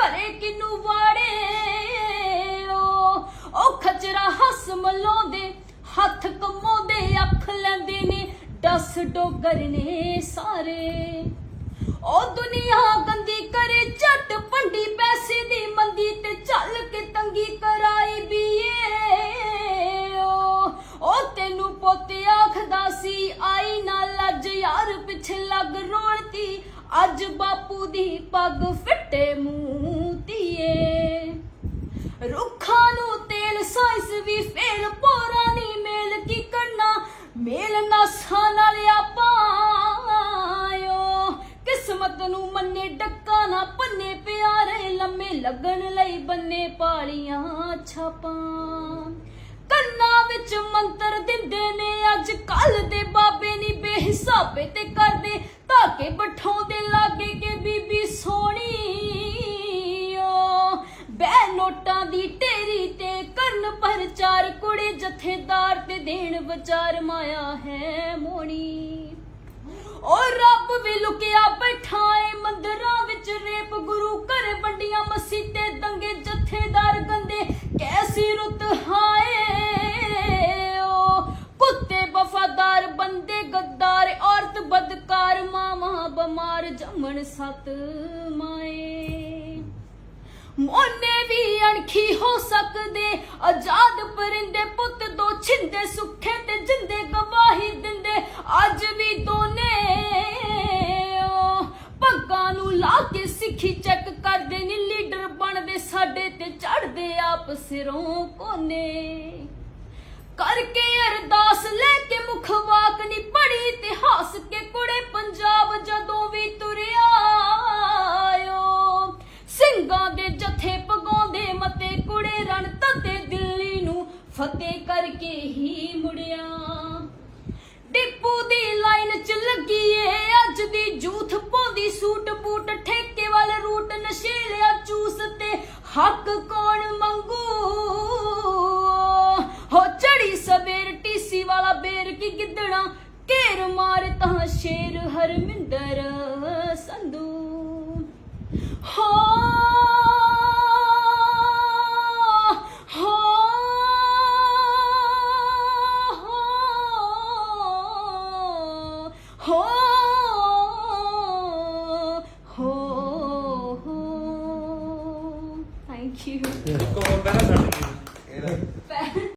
ਘਰੇ ਕਿਨੂੰ ਵਾੜੇ? ਉਹ ਖਚਰਾ ਹੱਸ ਮਲਾਉਂਦੇ, ਹੱਥ ਕਮਾਉਂਦੇ, ਅੱਖ ਲੈਂਦੇ ਨੇ ਦਸ ਡੋਗਰ ਨੇ ਸਾਰੇ। ਉਹ ਦੁਨੀਆ ਗੰਦੀ ਕਰੇ, ਝੱਟ ਪੰਡੀ ਪੈਸੇ ਦੀ ਮੰਦੀ ਤੇ ਚੱਲ ਕੇ ਤੰਗੀ ਕਰਾਈ ਬੀਏ। ਉਹ ਤੈਨੂੰ ਪੋਤੇ ਆਖਦਾ ਸੀ, ਆਈ ਨਾ ਲੱਜ ਯਾਰ, ਪਿੱਛੇ ਲੱਗ ਰੋਲਤੀ, ਅੱਜ ਬਾਪੂ ਦੀ ਪੱਗ ਫਿੱਟੇ ਮੂੰਹ। ਰੁੱਖਾਂ ਨੂੰ ਤੇਲ ਸਾਇਸ ਵੀ ਫੇਲ ਪੋਰਾ ਨਹੀਂ ਮੇਲ ਕੀ ਕਰਨਾ ਮੇਲ ਨਾਸਾਂ ਨਾਲ ਆਪਾਇਓ ਕਿਸਮਤ ਨੂੰ ਮੰਨੇ ਡੱਕਾ ਨਾ ਪੰਨੇ ਪਿਆਰੇ ਲੰਮੇ ਲੱਗਣ ਲਈ ਬੰਨੇ ਪਾਲੀਆਂ ਛਾਪਾਂ ਕੰਨਾਂ ਵਿੱਚ ਮੰਤਰ ਦਿੰਦੇ ਨੇ ਅੱਜ ਕੱਲ ਦੇ ਬਾਬੇ ਨਹੀਂ ਬੇਹਿਸਾਬੇ ਤੇ ਕਰਦੇ ਧਾਕੇ ਬਠਾਉਂਦੇ ਦੀ ਢੇਰੀ ਤੇ ਕਰਨ ਪ੍ਰਚਾਰ, ਕੁੜੇ ਜਥੇਦਾਰ ਤੇ ਦੇਣ ਵਿਚਾਰ ਮਾਇਆ ਹੈ ਮੋਣੀ। ਓ ਰੱਬ ਵੀ ਲੁਕਿਆ ਬੈਠਾ ਮੰਦਰਾਂ ਵਿੱਚ ਰੇਪ ਗੁਰੂ ਘਰ ਵੰਡੀਆਂ, ਮਸੀਤੇ ਦੰਗੇ ਜਥੇਦਾਰ ਗੰਦੇ, ਕੈਸੀ ਰੁੱਤ ਹਾਏ। ਓ ਕੁੱਤੇ ਵਫਾਦਾਰ, ਬੰਦੇ ਗੱਦਾਰ, ਔਰਤ ਬਦਕਾਰ, ਮਾਵਾਂ ਬਿਮਾਰ, ਜੰਮਣ ਸਤ ਮਾਏ। ਮੋਨੇ ਵੀ ਅਣਖੀ ਹੋ ਸਕਦੇ। ਆਜ਼ਾਦ ਪਰਿੰਦੇ ਪੁੱਤ ਦੋ ਛਿੰਦੇ ਸੁੱਖੇ ਤੇ ਜਿੰਦੇ ਗਵਾਹੀ ਦਿੰਦੇ। ਅੱਜ ਵੀ ਦੋਨੇ ਓ, ਪੱਗਾਂ ਨੂੰ ਲਾ ਕੇ ਸਿੱਖੀ ਚੈੱਕ ਕਰਦੇ ਨੀ। ਲੀਡਰ ਬਣਦੇ ਸਾਡੇ ਤੇ ਚੜਦੇ ਆਪ ਸਿਰੋਂ ਕੋਨੇ। ਕਰਕੇ ਅਰਦਾਸ ਲੈ ਕੇ ਮੁਖਵਾਕ ਨਹੀਂ ਪੜੀ ਇਤਿਹਾਸ ਕੇ ਕੁੜੇ ਪੰਜਾਬ ਜਦੋਂ ਵੀ ਫਤਿਹ ਕਰਕੇ ਹੀ ਮੁੜਿਆ। ਡਿਪੂ ਦੀ ਲਾਈਨ ਚ ਲੱਗੀ ਏ ਅੱਜ ਦੀ ਜੂਥ ਪਾਉਂਦੀ ਸੂਟ ਬੂਟ, ਠੇਕੇ ਵਾਲੇ ਰੂਟ ਨਸ਼ੀਲਿਆ ਚੂਸ ਤੇ ਹੱਕ ਕੌਣ ਮੰਗੂ? ਹੋ ਚੜੀ ਸਵੇਰ ਟੀਸੀ ਵਾਲਾ ਬੇਰ ਕੀ ਗਿੱਦੜਾ ਘੇਰ ਮਾਰ ਤਾਂ ਸ਼ੇਰ ਹਰਮਿੰਦਰ। ਹੋ ਹੋ ਹੋ ਥੈਂਕ ਯੂ